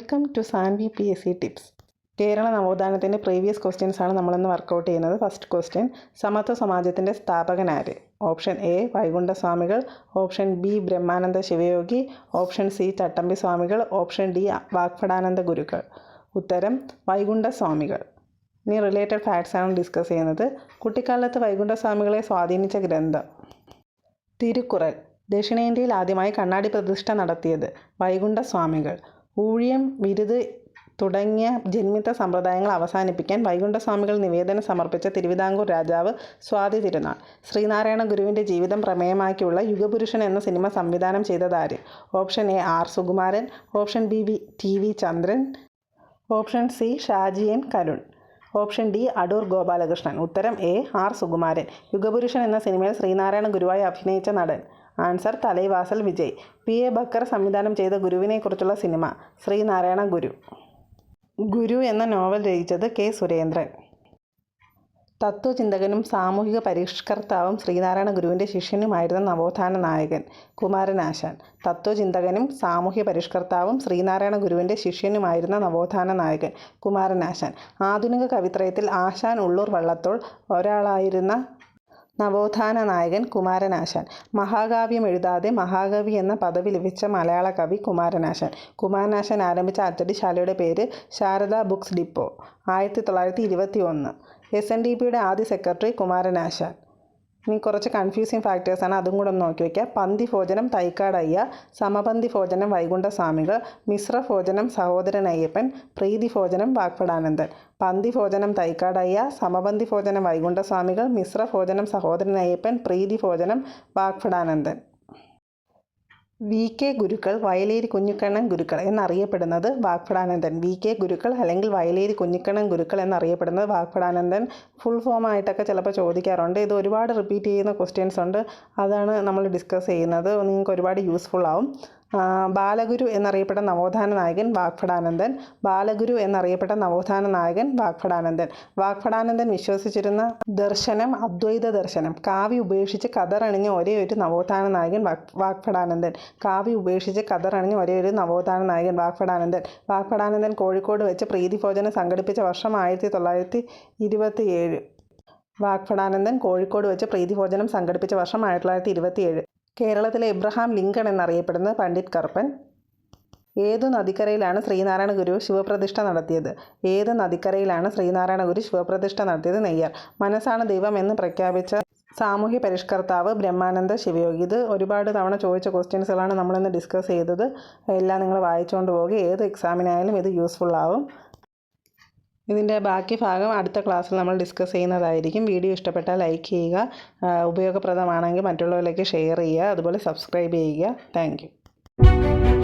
Welcome to Sanvi P S C tips. Kerala നവോത്ഥാനത്തിന്റെ previous ക്വസ്റ്റ്യൻസാണ് നമ്മളിന്ന് വർക്കൗട്ട് ചെയ്യുന്നത്. ഫസ്റ്റ് ക്വസ്റ്റ്യൻ സമത്വ സമാജത്തിന്റെ സ്ഥാപകനാര് option A വൈകുണ്ഠസ്വാമികൾ option B Brahmananda Sivayogi. Option C തട്ടമ്പി സ്വാമികൾ. Option D Vagbhatananda Gurukkal. ഉത്തരം വൈകുണ്ഠസ്വാമികൾ ഇനി റിലേറ്റഡ് ഫാക്ട്സാണ് ഡിസ്കസ് ചെയ്യുന്നത്. കുട്ടിക്കാലത്ത് വൈകുണ്ഠസ്വാമികളെ സ്വാധീനിച്ച ഗ്രന്ഥം. തിരുക്കുറൽ ദക്ഷിണേന്ത്യയിൽ ആദ്യമായി കണ്ണാടി പ്രതിഷ്ഠ നടത്തിയത് വൈകുണ്ഠസ്വാമികൾ ഊഴിയം വിരുത് തുടങ്ങിയ ജന്മിത്ത സമ്പ്രദായങ്ങൾ അവസാനിപ്പിക്കാൻ വൈകുണ്ഠസ്വാമികൾ നിവേദനം സമർപ്പിച്ച തിരുവിതാംകൂർ രാജാവ് സ്വാതി തിരുനാൾ. ശ്രീനാരായണ ഗുരുവിന്റെ ജീവിതം പ്രമേയമാക്കിയുള്ള യുഗപുരുഷൻ എന്ന സിനിമ സംവിധാനം ചെയ്തതാര് option A R Sukumaran option B V T V Chandran option C Shaji N Karun option D Adoor Gopalakrishnan. ഉത്തരം എ ആർ സുകുമാരൻ. യുഗപുരുഷൻ എന്ന സിനിമയിൽ ശ്രീനാരായണ ഗുരുവായി അഭിനയിച്ച നടൻ answer Thalaivasal Vijay. P. A. Backer സംവിധാനം ചെയ്ത ഗുരുവിനെക്കുറിച്ചുള്ള സിനിമ ശ്രീനാരായണ ഗുരു. ഗുരു എന്ന നോവൽ രചിച്ചത് കെ. സുരേന്ദ്രൻ. തത്വചിന്തകനും സാമൂഹിക പരിഷ്കർത്താവും ശ്രീനാരായണ ഗുരുവിന്റെ ശിഷ്യനുമായിരുന്ന നവോത്ഥാന നായകൻ കുമാരനാശാൻ തത്വചിന്തകനും സാമൂഹ്യ പരിഷ്കർത്താവും ശ്രീനാരായണ ഗുരുവിന്റെ ശിഷ്യനുമായിരുന്ന നവോത്ഥാന നായകൻ കുമാരനാശാൻ ആധുനിക കവിത്രയത്തിൽ ആശാൻ ഉള്ളൂർ വള്ളത്തോൾ ഒരാളായിരുന്ന നവോത്ഥാന നായകൻ കുമാരനാശാൻ. മഹാകാവ്യം എഴുതാതെ മഹാകവി എന്ന പദവി ലഭിച്ച മലയാള കവി കുമാരനാശാൻ. കുമാരനാശാൻ ആരംഭിച്ച അച്ചടിശാലയുടെ പേര് ശാരദ ബുക്സ് ഡിപ്പോ ആയിരത്തി തൊള്ളായിരത്തി ഇരുപത്തി ഒന്ന് എസ് എൻ ഡി പിയുടെ ആദ്യ സെക്രട്ടറി കുമാരനാശാൻ. ഇനി കുറച്ച് കൺഫ്യൂസിങ് ഫാക്ടേഴ്സാണ് അതും കൂടെ ഒന്ന് നോക്കി വയ്ക്കുക പന്തി ഭോജനം തൈക്കാടയ്യ സമപന്തി ഭോജനം വൈകുണ്ഠസ്വാമികൾ മിശ്ര ഭോജനം സഹോദരൻ അയ്യപ്പൻ പ്രീതി ഭോജനം വാക്പടാനന്ദൻ പന്തി ഭോജനം തൈക്കാടയ്യ സമപന്തി ഭോജനം വൈകുണ്ഠസ്വാമികൾ മിശ്ര ഭോജനം സഹോദരൻ അയ്യപ്പൻ പ്രീതി ഭോജനം വാഗ്ഭടാനന്ദൻ വി കെ ഗുരുക്കൾ വയലേരി കുഞ്ഞിക്കണ്ണൻ ഗുരുക്കൾ എന്നറിയപ്പെടുന്നത് വാഗ്ഭടാനന്ദൻ. വി കെ ഗുരുക്കൾ അല്ലെങ്കിൽ വയലേരി കുഞ്ഞിക്കണ്ണൻ ഗുരുക്കൾ എന്നറിയപ്പെടുന്നത് വാഗ്ഭടാനന്ദൻ. ഫുൾ ഫോം ആയിട്ടൊക്കെ ചിലപ്പോൾ ചോദിക്കാറുണ്ട്. ഇത് ഒരുപാട് റിപ്പീറ്റ് ചെയ്യുന്ന ക്വസ്റ്റ്യൻസ് ഉണ്ട്. അതാണ് നമ്മൾ ഡിസ്കസ് ചെയ്യുന്നത്. നിങ്ങൾക്ക് ഒരുപാട് യൂസ്ഫുൾ ആവും. ബാലഗുരു എന്നറിയപ്പെട്ട നവോത്ഥാന നായകൻ വാഗ്ഭടാനന്ദൻ ബാലഗുരു എന്നറിയപ്പെട്ട നവോത്ഥാന നായകൻ വാഗ്ഭടാനന്ദൻ. വാഗ്ഭടാനന്ദൻ വിശ്വസിച്ചിരുന്ന ദർശനം അദ്വൈത ദർശനം. കാവി ഉപേക്ഷിച്ച് കഥറണിഞ്ഞ ഒരേ ഒരു നവോത്ഥാന നായകൻ വാഗ്ഭടാനന്ദൻ. കാവി ഉപേക്ഷിച്ച് കഥറണിഞ്ഞ ഒരേ ഒരു നവോത്ഥാന നായകൻ വാഗ്ഭടാനന്ദൻ. വാഗ്ഭടാനന്ദൻ കോഴിക്കോട് വെച്ച് പ്രീതിഭോജനം സംഘടിപ്പിച്ച വർഷം ആയിരത്തി തൊള്ളായിരത്തി ഇരുപത്തി ഏഴ് വാഗ്ഭടാനന്ദൻ കോഴിക്കോട് വെച്ച് പ്രീതിഭോജനം സംഘടിപ്പിച്ച വർഷം ആയിരത്തി തൊള്ളായിരത്തി ഇരുപത്തിയേഴ് കേരളത്തിലെ ഇബ്രഹാം ലിങ്കൺ എന്നറിയപ്പെടുന്ന പണ്ഡിറ്റ് കറുപ്പൻ. ഏതു നദിക്കരയിലാണ് ശ്രീനാരായണ ഗുരു ശിവപ്രതിഷ്ഠ നടത്തിയത്? ഏത് നദിക്കരയിലാണ് ശ്രീനാരായണ ഗുരു ശിവപ്രതിഷ്ഠ നടത്തിയത്? നെയ്യാർ. മനസ്സാണ് ദൈവം എന്ന് പ്രഖ്യാപിച്ച സാമൂഹ്യ പരിഷ്കർത്താവ് ബ്രഹ്മാനന്ദ ശിവയോഗി. ഇത് ഒരുപാട് തവണ ചോദിച്ച ക്വസ്റ്റ്യൻസുകളാണ് നമ്മളിന്ന് ഡിസ്കസ് ചെയ്തത്. എല്ലാം നിങ്ങൾ വായിച്ചുകൊണ്ട് പോകുക ഏത് എക്സാമിനായാലും ഇത് യൂസ്ഫുൾ ആവും. ഇതിന്റെ ബാക്കി ഭാഗം അടുത്ത ക്ലാസ്സിൽ നമ്മൾ ഡിസ്കസ് ചെയ്യുന്നതായിരിക്കും. വീഡിയോ ഇഷ്ടപ്പെട്ടാൽ ലൈക്ക് ചെയ്യുക ഉപയോഗപ്രദമാണെങ്കിൽ മറ്റുള്ളവരിലേക്ക് ഷെയർ ചെയ്യുക അതുപോലെ സബ്സ്ക്രൈബ് ചെയ്യുക. താങ്ക്